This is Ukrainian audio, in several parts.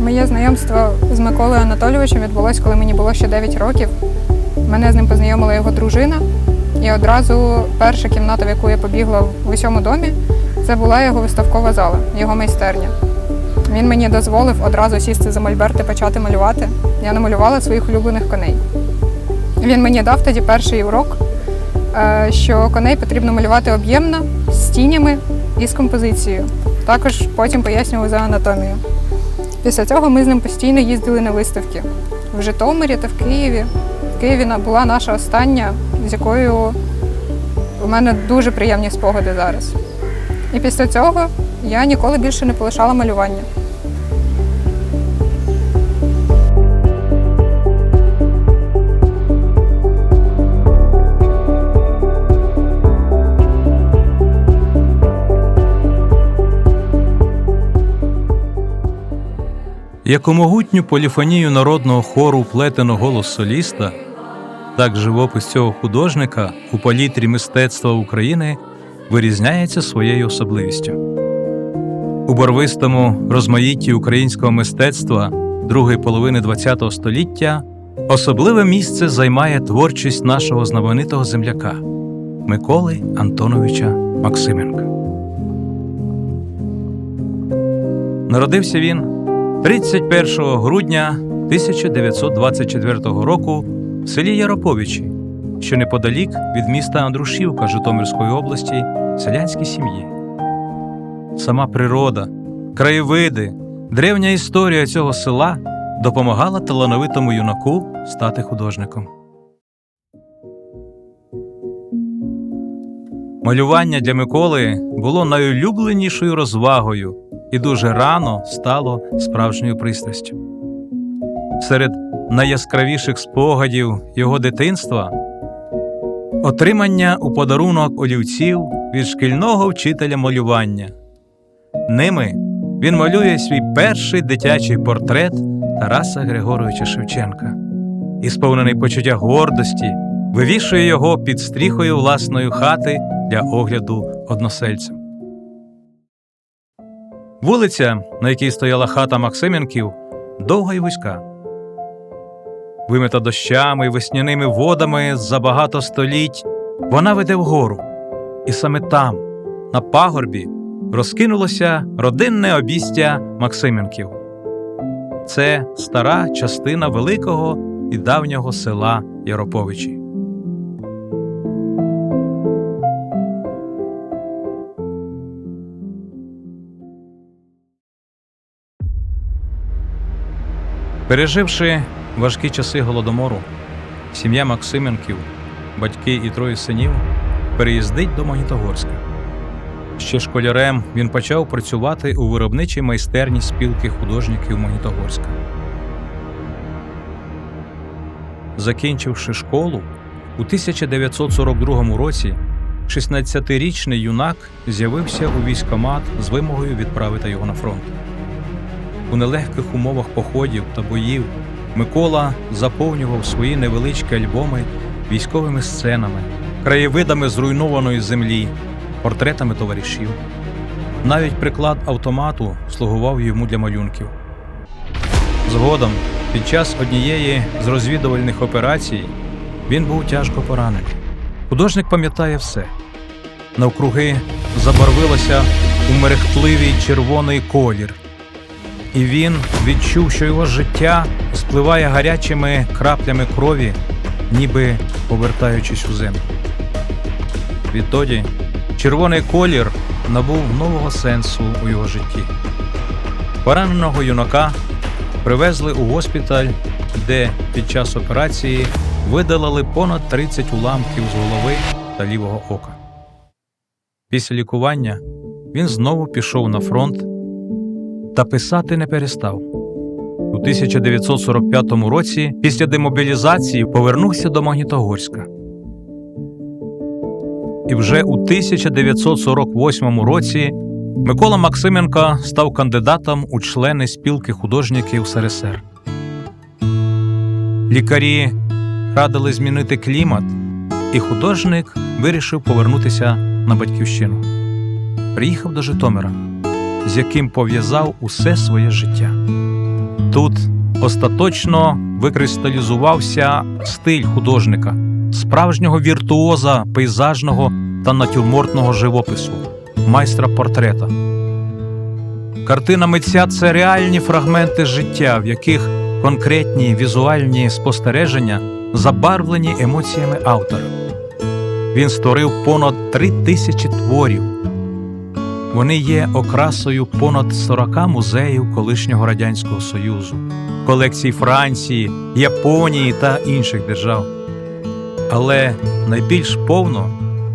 Моє знайомство з Миколою Анатолійовичем відбулося, коли мені було ще 9 років. Мене з ним познайомила його дружина. І одразу перша кімната, в яку я побігла в усьому домі, це була його виставкова зала, його майстерня. Він мені дозволив одразу сісти за мольберт і почати малювати. Я намалювала своїх улюблених коней. Він мені дав тоді перший урок, е, що коней потрібно малювати об'ємно, з тінями і з композицією. Також потім пояснював за анатомію. Після цього ми з ним постійно їздили на виставки в Житомирі та в Києві. В Києві була наша остання, з якою у мене дуже приємні спогади зараз. І після цього я ніколи більше не полишала малювання. Як у могутню поліфонію народного хору плетено голос соліста, так живопис цього художника у палітрі мистецтва України вирізняється своєю особливістю. У барвистому розмаїтті українського мистецтва другої половини ХХ століття особливе місце займає творчість нашого знаменитого земляка Миколи Антоновича Максименка. Народився він 31 грудня 1924 року в селі Яроповичі, що неподалік від міста Андрушівка Житомирської області, селянській сім'ї. Сама природа, краєвиди, древня історія цього села допомагала талановитому юнаку стати художником. Малювання для Миколи було найулюбленішою розвагою і дуже рано стало справжньою пристрастю. Серед найяскравіших спогадів його дитинства отримання у подарунок олівців від шкільного вчителя малювання. Ними він малює свій перший дитячий портрет Тараса Григоровича Шевченка і, сповнений почуття гордості, вивішує його під стріхою власної хати для огляду односельцям. Вулиця, на якій стояла хата Максименків, довга й вузька. Вимита дощами й весняними водами за багато століть, вона веде вгору. І саме там, на пагорбі, розкинулося родинне обістя Максименків. Це стара частина великого і давнього села Яроповичі. Переживши важкі часи голодомору, сім'я Максименків, батьки і троє синів переїздить до Магнітогорська. Ще школярем він почав працювати у виробничій майстерні спілки художників Магнітогорська. Закінчивши школу, у 1942 році 16-річний юнак з'явився у військкомат з вимогою відправити його на фронт. У нелегких умовах походів та боїв Микола заповнював свої невеличкі альбоми військовими сценами, краєвидами зруйнованої землі, портретами товаришів. Навіть приклад автомату слугував йому для малюнків. Згодом, під час однієї з розвідувальних операцій, він був тяжко поранений. Художник пам'ятає все. Навкруги забарвилося у мерехтливий червоний колір і він відчув, що його життя спливає гарячими краплями крові, ніби повертаючись у землю. Відтоді червоний колір набув нового сенсу у його житті. Пораненого юнака привезли у госпіталь, де під час операції видалили понад 30 уламків з голови та лівого ока. Після лікування він знову пішов на фронт та писати не перестав. У 1945 році, після демобілізації, повернувся до Магнітогорська. і вже у 1948 році Микола Максименко став кандидатом у члени спілки художників СРСР. Лікарі радили змінити клімат, і художник вирішив повернутися на батьківщину. Приїхав до Житомира, з яким пов'язав усе своє життя. Тут остаточно викристалізувався стиль художника, справжнього віртуоза пейзажного та натюрмортного живопису, майстра портрета. Картина митця це реальні фрагменти життя, в яких конкретні візуальні спостереження забарвлені емоціями автора. Він створив понад три тисячі творів. Вони є окрасою понад 40 музеїв колишнього Радянського Союзу, колекцій Франції, Японії та інших держав. Але найбільш повно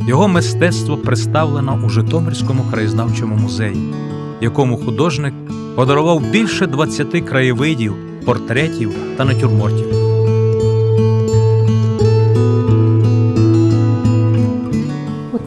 його мистецтво представлено у Житомирському краєзнавчому музеї, якому художник подарував більше 20 краєвидів, портретів та натюрмортів.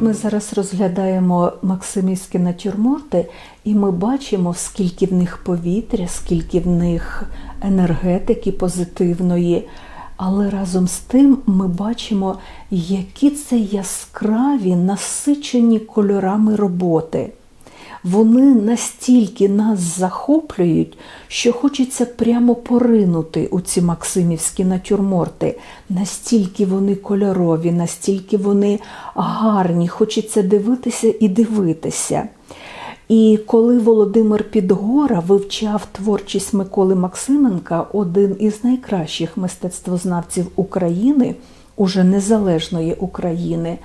Ми зараз розглядаємо максимівські натюрморти, і ми бачимо, скільки в них повітря, скільки в них енергетики позитивної. Але разом з тим ми бачимо, які це яскраві, насичені кольорами роботи. Вони настільки нас захоплюють, що хочеться прямо поринути у ці максимівські натюрморти. Настільки вони кольорові, настільки вони гарні, хочеться дивитися і дивитися. І коли Володимир Підгора вивчав творчість Миколи Максименка, один із найкращих мистецтвознавців України, уже незалежної України,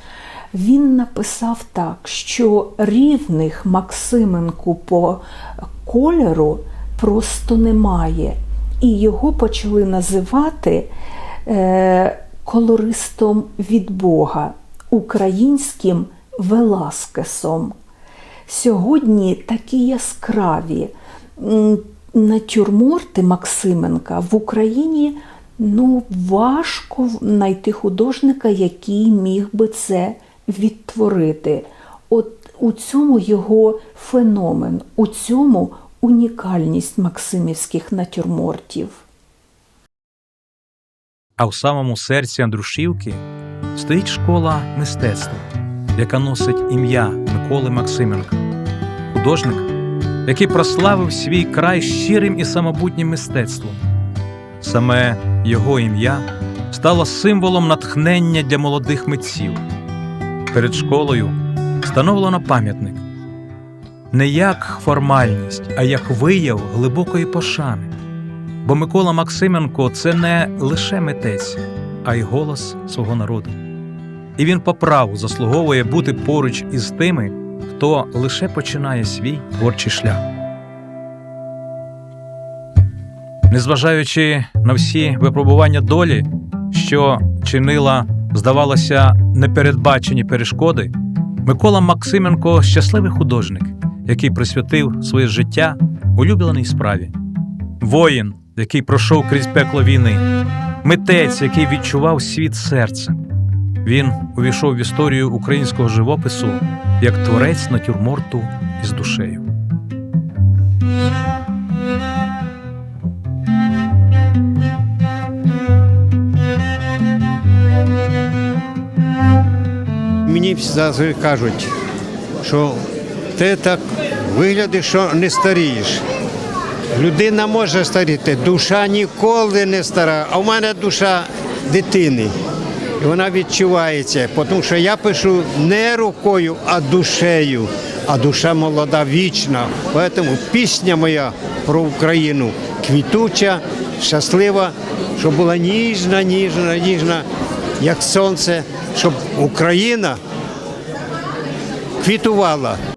він написав так, що рівних Максименку по кольору просто немає. І його почали називати е, колористом від Бога, українським Веласкесом. Сьогодні такі яскраві натюрморти Максименка в Україні ну, важко знайти художника, який міг би це відтворити. От у цьому його феномен, у цьому унікальність максимівських натюрмортів. А в самому серці Андрушівки стоїть школа мистецтва, яка носить ім'я Миколи Максименка, художника, який прославив свій край щирим і самобутнім мистецтвом. Саме його ім'я стало символом натхнення для молодих митців. Перед школою встановлено пам'ятник не як формальність, а як вияв глибокої пошани. Бо Микола Максименко це не лише митець, а й голос свого народу. І він по праву заслуговує бути поруч із тими, хто лише починає свій творчий шлях. Незважаючи на всі випробування долі, що чинила, здавалося, непередбачені перешкоди, Микола Максименко щасливий художник, який присвятив своє життя улюбленій справі. Воїн, який пройшов крізь пекло війни, митець, який відчував світ серцем. Він увійшов в історію українського живопису як творець натюрморту із душею. Мені завжди кажуть, що ти так виглядиш, що не старієш. Людина може старіти, душа ніколи не стара, а в мене душа дитини. І вона відчувається, тому що я пишу не рукою, а душею. А душа молода, вічна. Тому пісня моя про Україну квітуча, щаслива, щоб була ніжна, ніжна, ніжна, як сонце, щоб Україна Vitor Wala.